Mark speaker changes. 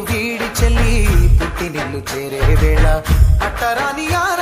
Speaker 1: వీడి చెల్లి పుట్టి
Speaker 2: నిన్ను
Speaker 1: చేరే వేళ అట్టరాని ఆర